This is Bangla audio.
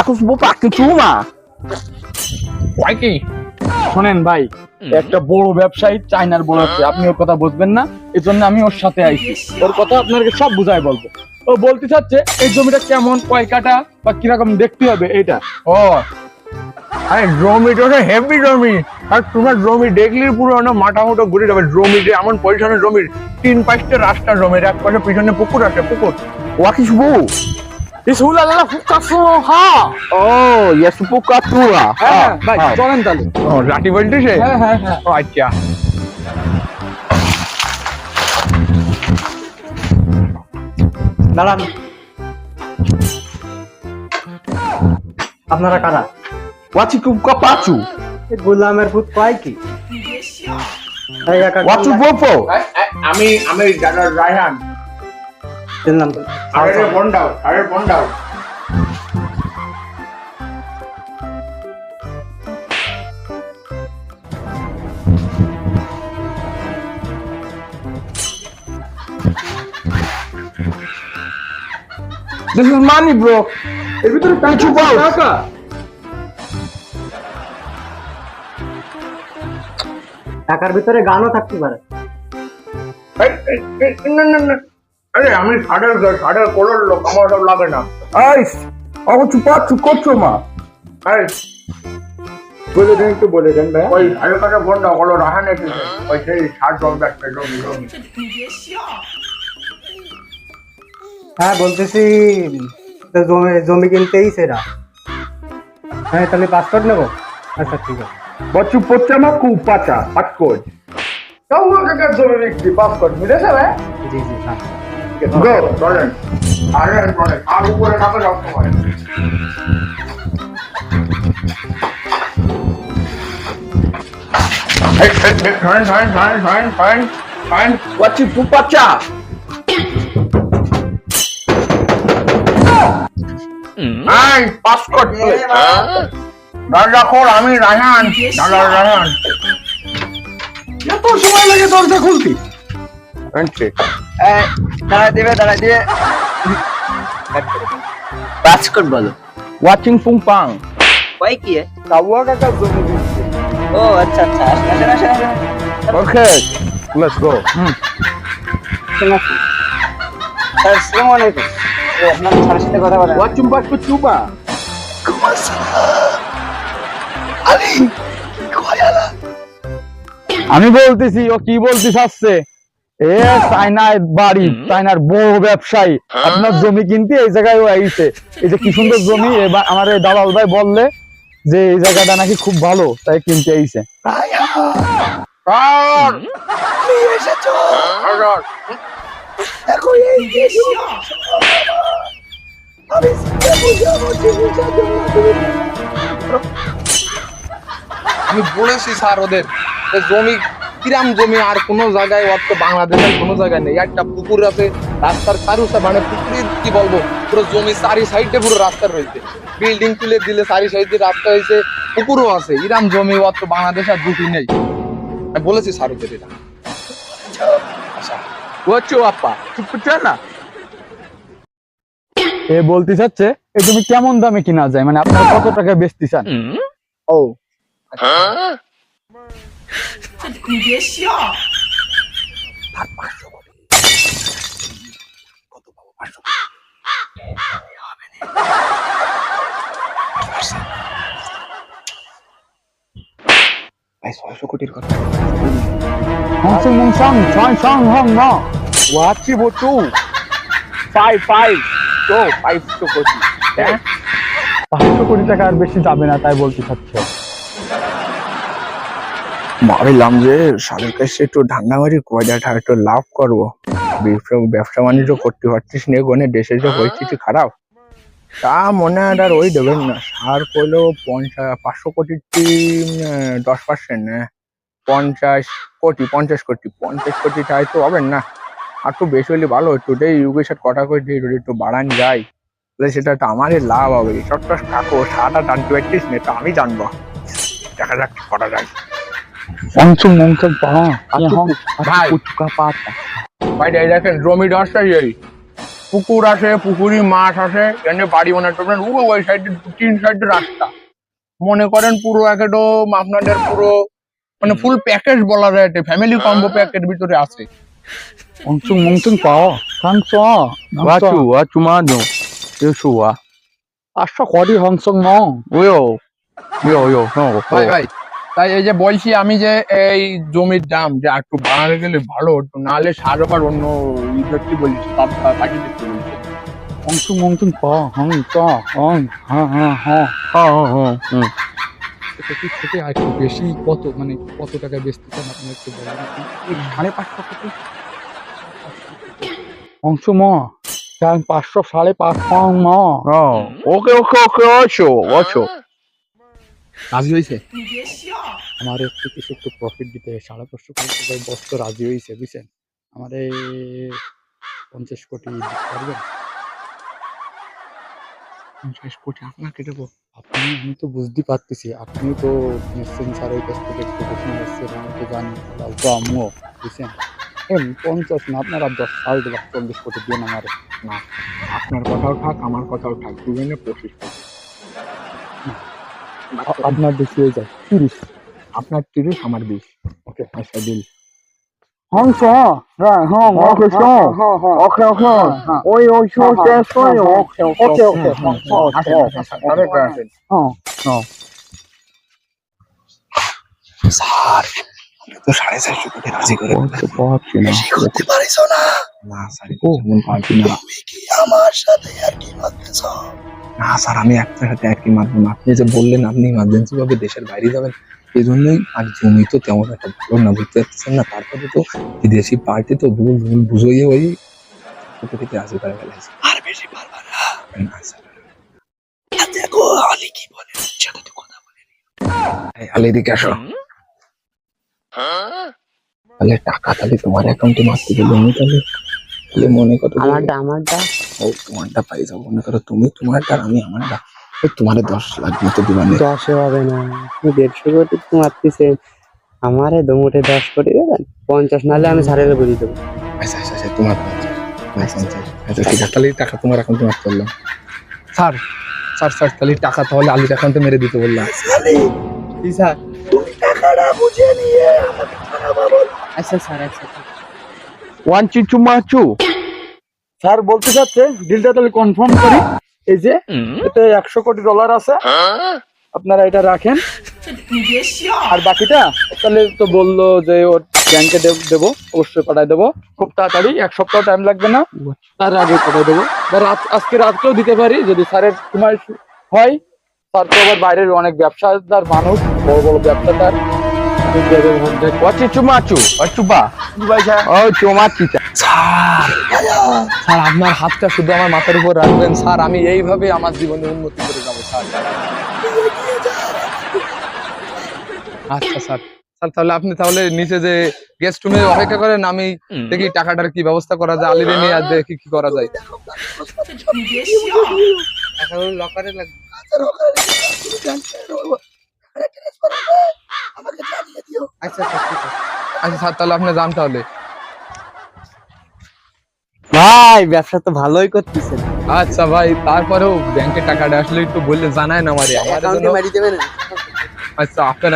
Yakos bupak ke cuma. কয় কি শোনেন ভাই একটা বড় ব্যবসায়ী চাইনার বড় আছে আপনি ওর কথা বুঝবেন না এই জন্য আমি ওর সাথে আইছি। ওর কথা আপনাকে সব বুঝাই বলব। ও বলতে চাচ্ছে এই জমিটা কেমন কয় কাটা বা কীরকম দেখতে হবে এটা ও। আরে জমিটা তো হেভি জমি। আর তোমার জমি দেখলে পুরো না মাথা মতো ঘুরে যাবে। জমিতে এমন পজিশনের জমির তিন পাঁচটা রাস্তা জমির এক পাশে পিছনে পুকুর আছে পুকুর। Wakis bu. ইসুলাল্লাহ ফুকাসো হা Oh, yes buka tua. হ্যাঁ ভাই চলেন তাহলে ও লাঠি বলতেছে হ্যাঁ হ্যাঁ হ্যাঁ ও আচ্ছা দাঁড়ান আপনারা কারা buka pacu. এই গোলামের ভূত কয় কি Wachu bopo. আমি আমি রায়হান আরে বন্ডাও দিস ইজ মানি ব্রো এর ভিতরে কিছু পাও টাকা টাকার ভিতরে গানও থাকতে পারে। না না না। আরে আমি সাড়ের কোলোর লোক আমার সব লাগে না। আইস অবচু পাচু করছ মা। আরে বলে দেন একটু বলে দেন ভাই ওই কাটা বন্ডা হলো রাহান এসেছে ওই সেই ষাট জমি একটা জমি জমি হ্যাঁ বলতেছি জমি জমি কিনতেই সেরা। হ্যাঁ তাহলে পাসপোর্ট নেব? আচ্ছা ঠিক আছে। বচ্চু পচ্চা মা খুব পাচা পাটকোজ তাও জমি বিক্রি পাসপোর্ট মিলেছে ভাই জি জি হ্যাঁ গো। চলেন আরে আর উপরে খোল আমি রায়হান। দাদা রায়হান। এত সময় লাগে দরজা খুলতে? দাঁড়া দিবে দাঁড়া দিবে। পাসকট বলো ওয়াচিং পুং কি কাকা জমি দিচ্ছে। ও আচ্ছা আচ্ছা। আসেন আসেন আসেন ওকে লেটস গো স্যার আসসালামু আলাইকুম। আপনার স্যারের সাথে কথা বলেন। ওয়াচিং পাচু চুবা আমি বলতেছি ও কি বলতে চাচ্ছে? এ চাইনার বাড়ি ব্যবসায়ী। আপনার জমি কিনতে এই জায়গায় আইছে। এই যে কি সুন্দর জমি এবার আমার এই দালাল ভাই বললে যে এই জায়গাটা নাকি খুব ভালো তাই কিনতে আইছে। আমি বলেছি স্যার ওদের জমি কিরাম জমি আর কোনো জায়গায় ওর তো বাংলাদেশের কোনো জায়গায় নেই। একটা পুকুর আছে রাস্তার চারু মানে পুকুরের কি বলব পুরো জমি চারি সাইডে পুরো রাস্তা রয়েছে। বিল্ডিং তুলে দিলে চারি সাইডে রাস্তা হয়েছে পুকুরও আছে। ইরাম জমি ওর তো বাংলাদেশ আর দুটি নেই। আমি বলেছি স্যার ওদের এটা ওয়াচু আপা। চুপ না? এ বলতে চাচ্ছে এই তুমি কেমন দামে কিনা যায়? মানে আপনারা কত টাকা বেচতে চান? ও। ভাই ছয়শো কোটির কথা হংসং মংসং ছয় সং হং ন ওয়াচি বচু ফাইভ ফাইভ তো ফাইভ তো কোটি হ্যাঁ পাঁচশো কোটি টাকা আর বেশি যাবে না, তাই বলতে চাচ্ছে। ভাবিলাম যে সালের কাছে একটু ধান্দা মারি কয়টা একটু লাভ করব। ব্যবসা বাণিজ্য করতে পারছিস নে গনে, দেশের যে পরিস্থিতি খারাপ। তা মনে হয় আর ওই দেবেন না। সার করলেও পঞ্চাশ পাঁচশো টিম দশ পার্সেন্ট পঞ্চাশ কোটি পঞ্চাশ কোটি পঞ্চাশ কোটি চাই তো হবেন না। আর একটু বেশি হলে ভালো হতো। রে ইউকের সাথে কটা করে দিয়ে যদি একটু বাড়ান যায়, তাহলে সেটা তো আমারই লাভ হবে। সবটা কাকু সাটা টানতে পারছিস না, তো আমি জানব। দেখা যাক করা যায়। samsung samsung कहाँ यहाँ ভাই। এই দেখেন জমি দশটাই এই। পুকুর আছে পুকুরি মাছ আছে এখানে বাড়ি বানাতে ওই সাইডে তিন সাইডে রাস্তা। মনে করেন পুরো একদম আপনাদের পুরো মানে ফুল প্যাকেজ বলা যায় এটা ফ্যামিলি কম্বো প্যাকেট ভিতরে আছে। অংশুং মংশুং পাও সাংস বাচু আ চুমা নো ইউসুয়া আশা করি হংসং নং। ওয়ো ওয়ো ওয়ো ভাই ভাই তাই এই যে বলছি আমি যে এই জমির দাম যে একটু বাড়াতে গেলে ভালো হতো নাহলে সার আবার অন্য ইয়ে ব্যক্তি বলছি পাঠিয়ে দেখতে বলছি অংশু হং হং হ্যাঁ আর একটু বেশি কত মানে কত টাকা আপনি একটু বলেন? সাড়ে পাঁচশো অংশ ম পাঁচশো সাড়ে পাঁচ ম। ওকে ওকে ওকে অছো অছো রাজি হয়েছে আমার একটু কিছু একটু প্রফিট দিতে সাড়ে পাঁচশো কোটি বস্তু রাজি হয়েছে বুঝছেন? আমার পঞ্চাশ কোটি পারবেন? পঞ্চাশ কোটি আপনাকে দেবো? আপনি আমি তো বুঝতে পারতেছি আপনি তো নিশ্চয় স্যারের কাছ থেকে একটু এসছেন আমি তো জানি তাহলে তো আমিও বুঝছেন? এম পঞ্চাশ না আপনারা দশ সাল দেবেন চল্লিশ কোটি দিয়ে আমার না আপনার কথাও থাক আমার কথাও থাক দুজনে পঁচিশ কোটি। আপনার বেশি হয়ে যায়। তিরিশ। আপনার তিরিশ আমার বিশ। ওকে আচ্ছা দিল হংস হ্যাঁ হ্যাঁ। ওকে, ওকে ওকে ওই ওই শো শেষ করে ওকে ওকে ওকে আচ্ছা হ্যাঁ। স্যার তো সাড়ে চারশো কোটি রাজি করে করতে পারিস না। না স্যার যেমন পারছি না। আমার সাথে আর কি না স্যার আমি একটা সাথে আর কি না আপনি যে বললেন আপনি ইমার্জেন্সি ভাবে দেশের বাইরে যাবেন এই জন্যই আর জমি তো তেমন একটা ভালো না বুঝতে পারছেন না। তারপরে তো বিদেশি পার্টি তো ভুল ভুল বুঝোই ওই কোটিতে রাজি করে ফেলেছে আর বেশি পারবা না। না স্যার। দেখো আলি কি বলে সাথে তো কথা বলে আলি দিকে আসো। তাহলে টাকা তাহলে তোমার অ্যাকাউন্টে মারতে গেলে আমি তাহলে মনে করো আমারটা আমারটা? ও তোমারটা পাই যাব। মনে করো তুমি তোমারটা আর আমি আমারটা। ওই তোমার দশ লাখ মতো দিবানে দশে হবে না। আপনি দেড়শো কোটি তো মারতেছেন আমারে দমুটে দশ কোটি দেবেন পঞ্চাশ নাহলে আমি সাড়ে বলি দেবো। আচ্ছা আচ্ছা আচ্ছা তোমার পঞ্চাশ। আচ্ছা ঠিক আছে তাহলে টাকা তোমার অ্যাকাউন্টে মারতে বললাম। স্যার স্যার স্যার তাহলে টাকা তাহলে আলির অ্যাকাউন্টে মেরে দিতে বললাম। স্যার। আচ্ছা স্যার আচ্ছা ওয়ান চিচু মাচু স্যার বলতে চাচ্ছে ডিলটা তাহলে কনফার্ম করি। এই যে এতে একশো কোটি ডলার আছে। আপনারা এটা রাখেন। আর বাকিটা তাহলে তো বলল যে ওর ব্যাংকে দেবো অবশ্যই পাঠাই দেবো। খুব তাড়াতাড়ি এক সপ্তাহ টাইম লাগবে না। তার আগে পাঠাই দেবো। বা রাত আজকে রাতকেও দিতে পারি যদি স্যারের সময় হয়। স্যার তো আবার বাইরের অনেক ব্যবসাদার মানুষ বড় বড় ব্যবসাদার। চুমাচু। অচুবা ও চুমাচিটা স্যার আপনার হাতটা শুধু আমার মাথার উপর রাখবেন। স্যার আমি এইভাবে আমার জীবনে উন্নতি করে যাব স্যার। আচ্ছা স্যার। স্যার তাহলে আপনি তাহলে নিচে যে গেস্ট রুমে অপেক্ষা করেন আমি দেখি টাকাটার কি ব্যবস্থা করা যায় আলিরে নিয়ে আর দেখি কি করা যায়। লকারে লাগবে আচ্ছা আচ্ছা স্যার তাহলে আপনি যান তাহলে। ভাই ব্যবসা তো ভালোই করতেছেন। আচ্ছা ভাই তারপরেও ব্যাংকে টাকাটা আসলে একটু বললে জানায় না আমারে। আমার জন্য মারি দেবেন আচ্ছা আপনার